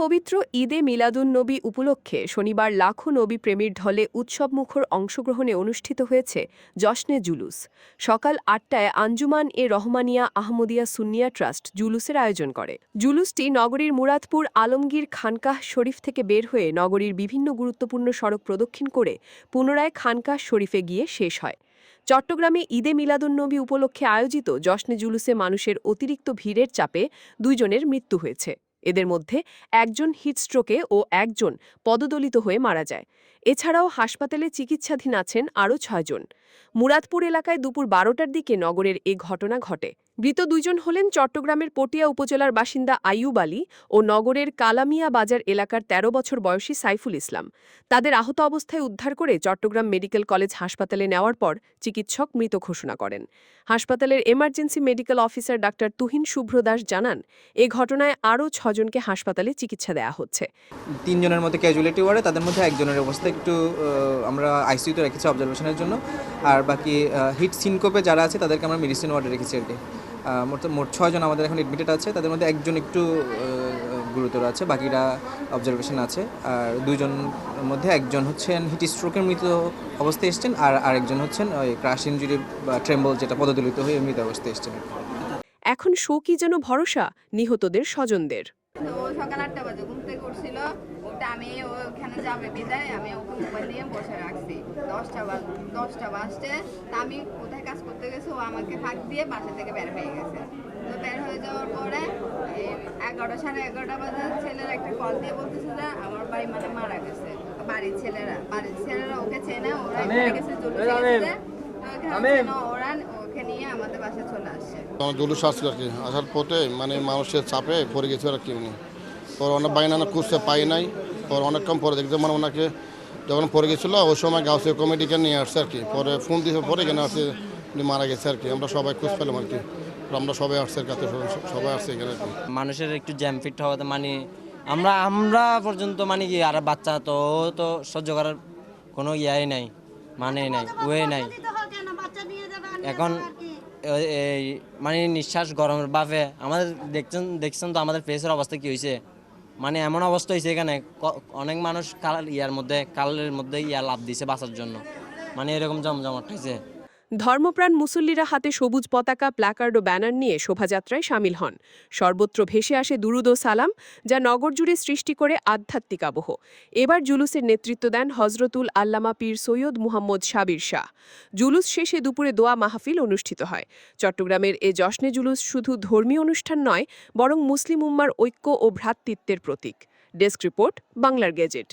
পবিত্র ঈদে মিলাদুন নবী উপলক্ষে শনিবার লাখো নবী প্রেমীর ঢলে উৎসবমুখর অংশগ্রহণে অনুষ্ঠিত হয়েছে জশ্নে জুলুস। সকাল আটটায় আঞ্জুমান এ রহমানিয়া আহমদিয়া সুন্নিয়া ট্রাস্ট জুলুসের আয়োজন করে। জুলুসটি নগরীর মুরাদপুর আলমগীর খানকাহ শরীফ থেকে বের হয়ে নগরীর বিভিন্ন গুরুত্বপূর্ণ সড়ক প্রদক্ষিণ করে পুনরায় খানকাহ শরীফে গিয়ে শেষ হয়। চট্টগ্রামে ঈদে মিলাদুন্নবী উপলক্ষে আয়োজিত জশ্নে জুলুসে মানুষের অতিরিক্ত ভিড়ের চাপে দুইজনের মৃত্যু হয়েছে। এদের মধ্যে একজন হিটস্ট্রোকে ও একজন পদদলিত হয়ে মারা যায়। এছাড়াও হাসপাতালে চিকিৎসাধীন আছেন আরও ছয়জন। মুরাদপুর এলাকায় দুপুর বারোটার দিকে নগরের এ ঘটনা ঘটে। মৃত দুইজন হলেন চট্টগ্রামের পটিয়া উপজেলার বাসিন্দা আইয়ুব আলী ও নগরের কালামিয়া বাজার এলাকার ১৩ বছর বয়সী সাইফুল ইসলাম। তাদের আহত অবস্থায় উদ্ধার করে চট্টগ্রাম মেডিকেল কলেজ হাসপাতালে নেওয়ার পর চিকিৎসক মৃত ঘোষণা করেন। হাসপাতালের emergency medical officer doctor Tuhin Shubhra Das জানান, এ ঘটনায় আরও ছজনকে হাসপাতালে চিকিৎসা দেওয়া হচ্ছে। তিনজনের মধ্যে ক্যাজুয়ালিটি ওয়ার্ডে, তাদের মধ্যে একজনের অবস্থা একটু আমরা আইসিইউতে রেখেছি অবজারভেশনের জন্য। আর বাকি হিট সিনকোপে যারা আছে তাদেরকে আমরা মেডিসিন ওয়ার্ডে রেখেছি আর কি। মোট মোট ছয়জন আমাদের এখন এডমিটেড আছে তাদের মধ্যে একজন একটু গুরুতর আছে বাকিরা অবজারভেশন আছে। আর দুইজন মধ্যে একজন হচ্ছেন হিট স্ট্রোকের মৃত অবস্থায় এসছেন আর আরেকজন হচ্ছেন ওই ক্রাশ ইঞ্জুরি বা ট্রেম্বল যেটা পদদলিত হয়ে মৃত অবস্থায় এসছেন এখন শোকই যেন ভরসা? নিহতদের স্বজনদের। সকাল আটটা বাজে ঘুম থেকে উঠছিল আমি ওখানে যাবে বিদায় আমি ওকে মোবাইল নিয়ে বসে রাখছি। দশটা বাজ দশটা বাজতে তা আমি কোথায় কাজ করতে গেছি ও আমাকে ফাঁক দিয়ে বাসা থেকে বের হয়ে গেছে। তো বের হয়ে যাওয়ার পরে এগারোটা সাড়ে এগারোটা বাজে ছেলেরা একটা কল দিয়ে বলতেছে যে আমার বাড়ি মানে মারা গেছে। বাড়ির ছেলেরা বাড়ির ছেলেরা ওকে চেনে ওরা এখানে গেছে ওরা ওকে নিয়ে আমাদের বাসায় চলে আসছে। জলুস আসছিল আর কি। আসার পথে মানে মানুষের চাপে পড়ে গেছে আর কি উনি। পর অনেক বাইনা না খুঁজতে পাই নাই। পর অনেকক্ষণ পরে দেখতে মানে ওনাকে যখন পড়ে গেছিল ওই সময় গাউসে কমিটিকে নিয়ে আসছে আর কি। পরে ফোন দিয়ে পরে এখানে আসছে উনি মারা গেছে আর কি। আমরা সবাই খুঁজ পেলাম আর কি। আমরা সবাই আসছে কাছে সবাই আসছে এখানে আর কি। মানুষের একটু জ্যাম ফিট হওয়াতে মানে আমরা আমরা পর্যন্ত মানে কি আর বাচ্চা তো ও তো সহ্য করার কোনো ইয়াই নাই মানে নাই ওয়ে নাই। এখন এই মানে নিঃশ্বাস গরমের বাফে আমাদের দেখছেন দেখছেন তো আমাদের ফেসের অবস্থা কি হয়েছে মানে এমন অবস্থা হয়েছে এখানে অনেক মানুষ কাল ইয়ার মধ্যে, কালের মধ্যে ইয়া লাভ দিছে বাঁচার জন্য। মানে এরকম জমজমাট হয়েছে। ধর্মপ্রাণ মুসল্লিরা হাতে সবুজ পতাকা, প্ল্যাকার্ড ও ব্যানার নিয়ে শোভাযাত্রায় সামিল হন। সর্বত্র ভেসে আসে দুরুদ ও সালাম, যা নগর জুড়ে সৃষ্টি করে আধ্যাত্মিক আবহ। এবার জুলুসের নেতৃত্ব দেন হজরতুল আল্লামা পীর সৈয়দ মুহাম্মদ সাবির শাহ। জুলুস শেষে দুপুরে দোয়া মাহফিল অনুষ্ঠিত হয়। চট্টগ্রামের এ জশ্নে জুলুস শুধু ধর্মীয় অনুষ্ঠান নয়, বরং মুসলিম উম্মার ঐক্য ও ভ্রাতৃত্বের প্রতীক। ডেস্ক রিপোর্ট, বাংলার গেজেট।